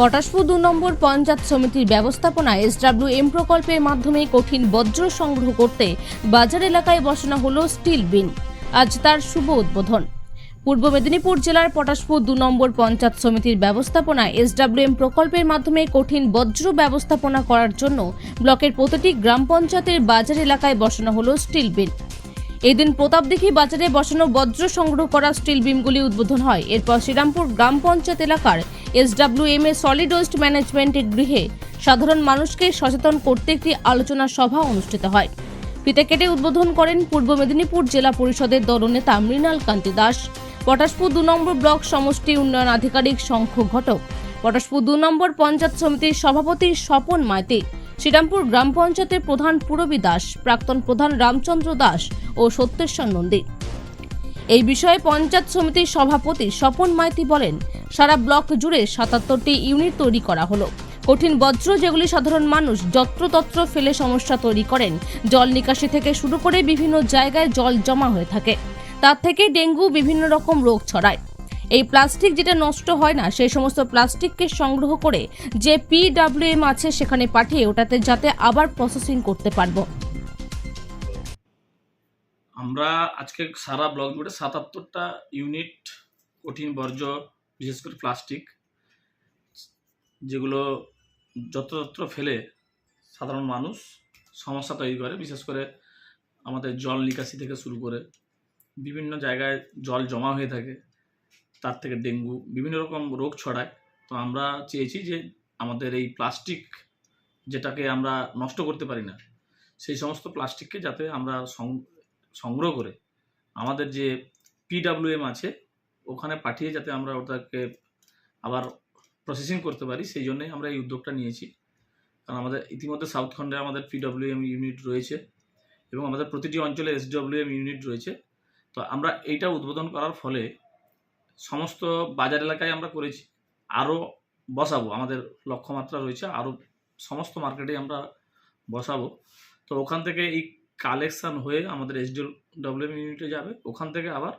পটাশপুর দু নম্বর পঞ্চায়েত সমিতির ব্যবস্থাপনায় এসডাব্লিউ এম প্রকল্পের মাধ্যমে কঠিন বজ্র সংগ্রহ করতে বাজার এলাকায় বসানো হলো স্টিল বিন। আজ তার শুভ উদ্বোধন। পূর্ব মেদিনীপুর জেলার পটাশপুর দু নম্বর পঞ্চায়েত সমিতির ব্যবস্থাপনায় এসডাব্লিউএম প্রকল্পের মাধ্যমে কঠিন বজ্র ব্যবস্থাপনা করার জন্য ব্লকের প্রতিটি গ্রাম পঞ্চায়েতের বাজার এলাকায় বসানো হলো স্টিল বিন। এদিন প্রতাপদিঘি বাজারে বসানো বজ্র সংগ্রহ করা স্টিল বিমগুলি উদ্বোধন হয়। এরপর শ্রীরামপুর গ্রাম পঞ্চায়েত এলাকার এসডাব্লিউএম এ সলিড ওয়েস্ট ম্যানেজমেন্টের গৃহে সাধারণ মানুষকে সচেতন করতে একটি আলোচনা সভা অনুষ্ঠিত হয়। ফিতে কেটে উদ্বোধন করেন পূর্ব মেদিনীপুর জেলা পরিষদের দলনেতা মৃণাল কান্তি দাস। পটাশপুর দু নম্বর ব্লক সমষ্টি উন্নয়ন আধিকারিক শঙ্খ ঘটক। পটাশপুর দু নম্বর পঞ্চায়েত সমিতির সভাপতি স্বপন মাইতি। শ্রীরামপুর গ্রাম পঞ্চায়েতের প্রধান পুরবী দাস, প্রাক্তন প্রধান রামচন্দ্র দাস ও সত্যেশ্বর নন্দী। এই বিষয়ে পঞ্চায়েত সমিতির সভাপতি স্বপন মাইতি বলেন, সারা ব্লক জুড়ে সাতাত্তরটি ইউনিট তৈরি করা হলো। কঠিন বজ্র যেগুলি সাধারণ মানুষ যত্রতত্র ফেলে সমস্যা তৈরি করেন, জল নিকাশি থেকে শুরু করে বিভিন্ন জায়গায় জল জমা হয়ে থাকে। তার থেকে ডেঙ্গু বিভিন্ন রকম রোগ ছড়ায়। এই প্লাস্টিক যেটা নষ্ট হয় না, সেই সমস্ত প্লাস্টিককে সংগ্রহ করে যে পিডাব্লিউএম আছে সেখানে পাঠিয়ে ওটাতে যাতে আবার প্রসেসিং করতে পারব। আমরা আজকে সারা ব্লক জুড়ে সাতাত্তরটা ইউনিট কঠিন বর্জ্য, বিশেষ করে প্লাস্টিক, যেগুলো যত্রতত্র ফেলে সাধারণ মানুষ সমস্যা তৈরি করে, বিশেষ করে আমাদের জল নিকাশি থেকে শুরু করে বিভিন্ন জায়গায় জল জমা হয়ে থাকে, তার থেকে ডেঙ্গু, বিভিন্ন রকম রোগ ছড়ায়। তো আমরা চেয়েছি যে আমাদের এই প্লাস্টিক যেটাকে আমরা নষ্ট করতে পারি না, সেই সমস্ত প্লাস্টিককে যাতে আমরা সংগ্রহ করে আমাদের যে পিডাব্লিউএম আছে, ওখানে পাঠিয়ে যাতে আমরা ওটাকে আবার প্রসেসিং করতে পারি, সেই জন্যই আমরা এই উদ্যোগটা নিয়েছি। কারণ আমাদের ইতিমধ্যে সাউথ খণ্ডে আমাদের পিডাব্লিউএম ইউনিট রয়েছে এবং আমাদের প্রতিটি অঞ্চলে এসডব্লিউএম ইউনিট রয়েছে। তো আমরা এইটা উদ্বোধন করার ফলে সমস্ত বাজার এলাকায় আমরা করেছি, আরও বসাবো, আমাদের লক্ষ্যমাত্রা রয়েছে, আরও সমস্ত মার্কেটে আমরা বসাবো। তো ওখান থেকে এই কালেকশন হয়ে আমাদের এস ডব্লিউএম ইউনিটে যাবে, ওখান থেকে আবার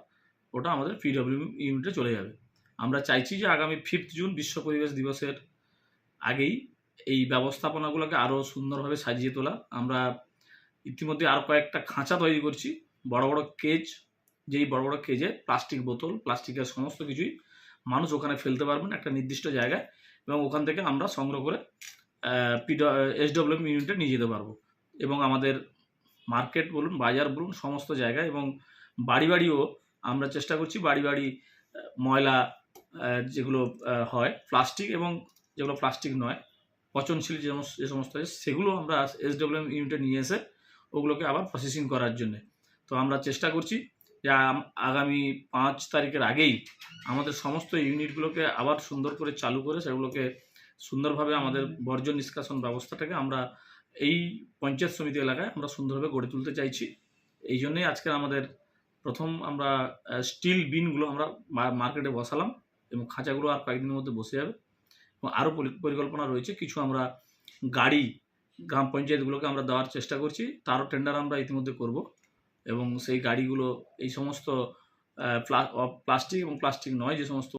ওটা আমাদের পিডব্লিউ ইউনিটে চলে যাবে। আমরা চাইছি যে আগামী ফিফথ জুন বিশ্ব পরিবেশ দিবসের আগেই এই ব্যবস্থাপনাগুলোকে আরও সুন্দরভাবে সাজিয়ে তোলা। আমরা ইতিমধ্যে আরও কয়েকটা খাঁচা তৈরি করছি। বড় বড় কেজ যেই বড় বড় কেজে প্লাস্টিক বোতল প্লাস্টিকের সমস্ত কিছুই মানুষ ওখানে ফেলতে পারবেন একটা নির্দিষ্ট জায়গায় এবং ওখান থেকে আমরা সংগ্রহ করে পিড এস ডব্লিউএম ইউনিটে নিয়ে যেতে পারব। এবং আমাদের মার্কেট বলুন, বাজার বলুন, সমস্ত জায়গায় এবং বাড়ি বাড়িও আমরা চেষ্টা করছি বাড়ি বাড়ি ময়লা যেগুলো হয়, প্লাস্টিক এবং যেগুলো প্লাস্টিক নয়, পচনশীল যে যে সমস্ত সেগুলো আমরা এস ডব্লিউএম ইউনিটে নিয়ে এসে ওগুলোকে আবার প্রসেসিং করার জন্যে। তো আমরা চেষ্টা করছি যে আগামী পাঁচ তারিখের আগেই আমাদের সমস্ত ইউনিটগুলোকে আবার সুন্দর করে চালু করে সেগুলোকে সুন্দরভাবে আমাদের বর্জ্য নিষ্কাশন ব্যবস্থাটাকে আমরা এই পঞ্চায়েত সমিতি এলাকায় আমরা সুন্দরভাবে গড়ে তুলতে চাইছি। এই জন্যই আজকে আমাদের প্রথম আমরা স্টিল বিনগুলো আমরা মার্কেটে বসালাম এবং খাঁচাগুলো আর কয়েকদিনের মধ্যে বসে যাবে। এবং আরও পরিকল্পনা রয়েছে, কিছু আমরা গাড়ি, গ্রাম পঞ্চায়েতগুলোকে আমরা দেওয়ার চেষ্টা করছি। তারও টেন্ডার আমরা ইতিমধ্যে করব এবং সেই গাড়িগুলো, এই সমস্ত প্লাস্টিক এবং প্লাস্টিক নয়, যে সমস্ত